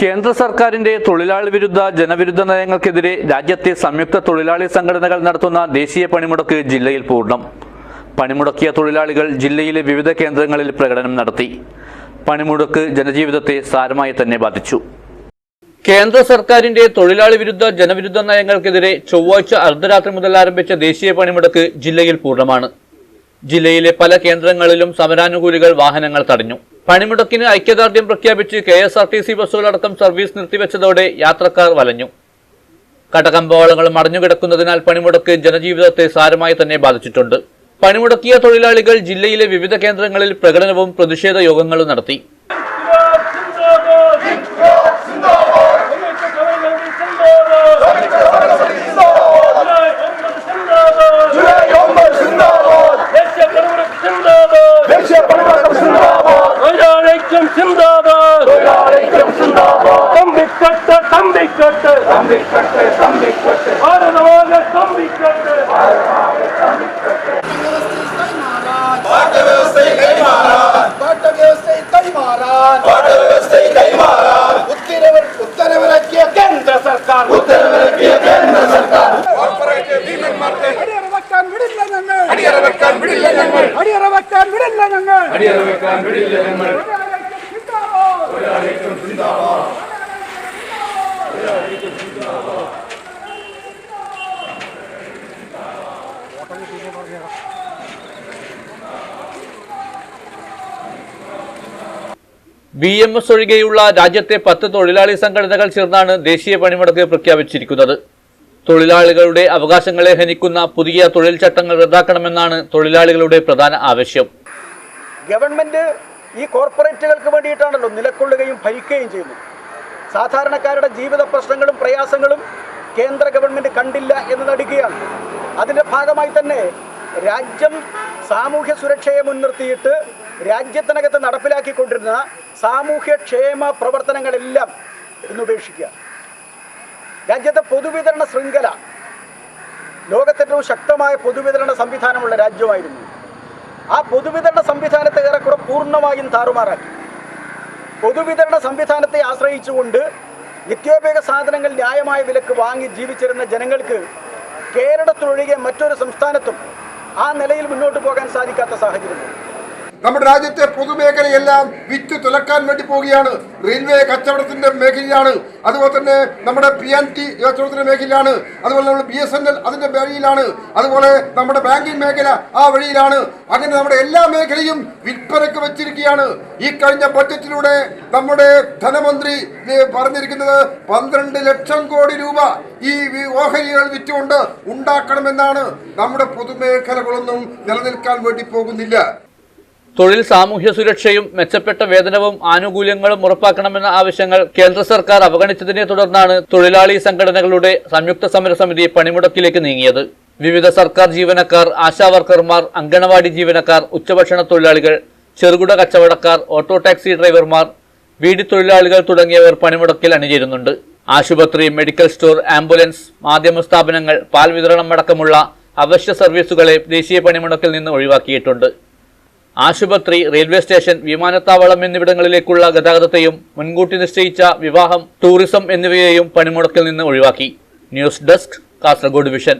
കേന്ദ്ര സർക്കാരിന്റെ തൊഴിലാളി വിരുദ്ധ ജനവിരുദ്ധ നയങ്ങൾക്കെതിരെ രാജ്യത്തെ സംയുക്ത തൊഴിലാളി സംഘടനകൾ നടത്തുന്ന ദേശീയ പണിമുടക്ക് ജില്ലയിൽ പൂർണം. പണിമുടക്കിയ തൊഴിലാളികൾ ജില്ലയിലെ വിവിധ കേന്ദ്രങ്ങളിൽ പ്രകടനം നടത്തി. പണിമുടക്ക് ജനജീവിതത്തെ സാരമായി തന്നെ ബാധിച്ചു. കേന്ദ്ര സർക്കാരിന്റെ തൊഴിലാളി വിരുദ്ധ ജനവിരുദ്ധ നയങ്ങൾക്കെതിരെ ചൊവ്വാഴ്ച അർദ്ധരാത്രി മുതൽ ആരംഭിച്ച ദേശീയ പണിമുടക്ക് ജില്ലയിൽ പൂർണമാണ്. ജില്ലയിലെ പല കേന്ദ്രങ്ങളിലും സമരാനുകൂലികൾ വാഹനങ്ങൾ തടഞ്ഞു. പണിമുടക്കിന് ഐക്യദാർഢ്യം പ്രഖ്യാപിച്ച് K S R T C ബസ്സുകളടക്കം service നിർത്തിവെച്ചതോടെ യാത്രക്കാർ വലഞ്ഞു. കടകമ്പോളങ്ങൾ മടഞ്ഞുകിടക്കുന്നതിനാൽ പണിമുടക്ക് ജനജീവിതത്തെ സാരമായി തന്നെ ബാധിച്ചിട്ടുണ്ട്. പണിമുടക്കിയ തൊഴിലാളികൾ ജില്ലയിലെ വിവിധ കേന്ദ്രങ്ങളിൽ പ്രകടനവും പ്രതിഷേധ യോഗങ്ങളും നടത്തി. சிந்தாபாத் தம்பி கட்ட தம்பி கட்ட தம்பி கட்ட தம்பி கட்ட பாரதமாக தம்பி கட்ட பாட்ட வியவஸ்தை கை மாறான் பாட்ட வியவஸ்தை கை மாறான் பாட்ட வியவஸ்தை கை மாறான் உத்தரவு உத்தரவு ரக்கிய கேந்திர சர்க்கார் உத்தரவு ரக்கிய கேந்திர ബി എം എസ് ഒഴികെയുള്ള രാജ്യത്തെ പത്ത് തൊഴിലാളി സംഘടനകൾ ചേർന്നാണ് ദേശീയ പണിമുടക്ക് പ്രഖ്യാപിച്ചിരിക്കുന്നത്. തൊഴിലാളികളുടെ അവകാശങ്ങളെ ഹനിക്കുന്ന പുതിയ തൊഴിൽ ചട്ടങ്ങൾ റദ്ദാക്കണമെന്നാണ് തൊഴിലാളികളുടെ പ്രധാന ആവശ്യം. ഗവൺമെന്റ് ഈ കോർപ്പറേറ്റുകൾക്ക് വേണ്ടിയിട്ടാണല്ലോ നിലക്കൊള്ളുകയും ഭരിക്കുകയും ചെയ്യുന്നത്. സാധാരണക്കാരുടെ ജീവിത പ്രശ്നങ്ങളും പ്രയാസങ്ങളും കേന്ദ്ര ഗവൺമെന്റ് കണ്ടില്ല എന്ന് നടിക്കുകയാണ് അതിന്റെ ഭാഗമായി തന്നെ രാജ്യം സാമൂഹ്യ സുരക്ഷയെ മുൻനിർത്തിയിട്ട് രാജ്യത്തിനകത്ത് നടപ്പിലാക്കിക്കൊണ്ടിരുന്ന സാമൂഹ്യക്ഷേമ പ്രവർത്തനങ്ങളെല്ലാം ഇന്ന് ഉപേക്ഷിക്കുക. രാജ്യത്തെ പൊതുവിതരണ ശൃംഖല ലോകത്തേറ്റവും ശക്തമായ പൊതുവിതരണ സംവിധാനമുള്ള രാജ്യമായിരുന്നു. ആ പൊതുവിതരണ സംവിധാനത്തെ ഏറെക്കുറെ പൂർണമായും താറുമാറാക്കി. പൊതുവിതരണ സംവിധാനത്തെ ആശ്രയിച്ചുകൊണ്ട് നിത്യോപയോഗ സാധനങ്ങൾ ന്യായമായ വിലക്ക് വാങ്ങി ജീവിച്ചിരുന്ന ജനങ്ങൾക്ക് കേരളത്തിലൊഴികെ മറ്റൊരു സംസ്ഥാനത്തും ആ നിലയിൽ മുന്നോട്ട് പോകാൻ സാധിക്കാത്ത സാഹചര്യം നമ്മുടെ രാജ്യത്തെ പൊതുമേഖലയെല്ലാം വിറ്റ് തുലക്കാൻ വേണ്ടി പോവുകയാണ്. റെയിൽവേ കച്ചവടത്തിന്റെ മേഖലയാണ് അതുപോലെ തന്നെ നമ്മുടെ പി എൻ ടി കച്ചവടത്തിന്റെ മേഖലയിലാണ്. അതുപോലെ നമ്മുടെ ബി എസ് എൻ എൽ അതിന്റെ വഴിയിലാണ് അതുപോലെ നമ്മുടെ ബാങ്കിങ് മേഖല ആ വഴിയിലാണ്. അങ്ങനെ നമ്മുടെ എല്ലാ മേഖലയും വിൽപ്പനക്ക് വെച്ചിരിക്കുകയാണ്. ഈ കഴിഞ്ഞ ബഡ്ജറ്റിലൂടെ നമ്മുടെ ധനമന്ത്രി പറഞ്ഞിരിക്കുന്നത് പന്ത്രണ്ട് ലക്ഷം കോടി രൂപ ഈ ഓഹരികൾ വിറ്റുകൊണ്ട് ഉണ്ടാക്കണമെന്നാണ്. നമ്മുടെ പൊതുമേഖലകളൊന്നും നിലനിൽക്കാൻ വേണ്ടി പോകുന്നില്ല. തൊഴിൽ സാമൂഹ്യ സുരക്ഷയും മെച്ചപ്പെട്ട വേതനവും ആനുകൂല്യങ്ങളും ഉറപ്പാക്കണമെന്ന ആവശ്യങ്ങൾ കേന്ദ്ര സർക്കാർ അവഗണിച്ചതിനെ തുടർന്നാണ് തൊഴിലാളി സംഘടനകളുടെ സംയുക്ത സമരസമിതി പണിമുടക്കിലേക്ക് നീങ്ങിയത്. വിവിധ സർക്കാർ ജീവനക്കാർ ആശാവർക്കർമാർ അങ്കണവാടി ജീവനക്കാർ ഉച്ചഭക്ഷണ തൊഴിലാളികൾ ചെറുകിട കച്ചവടക്കാർ ഓട്ടോ ടാക്സി ഡ്രൈവർമാർ വീടി തൊഴിലാളികൾ തുടങ്ങിയവർ പണിമുടക്കിൽ അണിചേരുന്നുണ്ട്. ആശുപത്രി മെഡിക്കൽ സ്റ്റോർ ആംബുലൻസ് മാധ്യമ സ്ഥാപനങ്ങൾ പാൽ വിതരണം അടക്കമുള്ള അവശ്യ സർവീസുകളെ ദേശീയ പണിമുടക്കിൽ നിന്ന് ഒഴിവാക്കിയിട്ടുണ്ട്. ആശുപത്രി റെയിൽവേ സ്റ്റേഷൻ വിമാനത്താവളം എന്നിവിടങ്ങളിലേക്കുള്ള ഗതാഗതത്തെയും മുൻകൂട്ടി നിശ്ചയിച്ച വിവാഹം ടൂറിസം എന്നിവയെയും പണിമുടക്കിൽ നിന്ന് ഒഴിവാക്കി. News desk Kasargod Vision.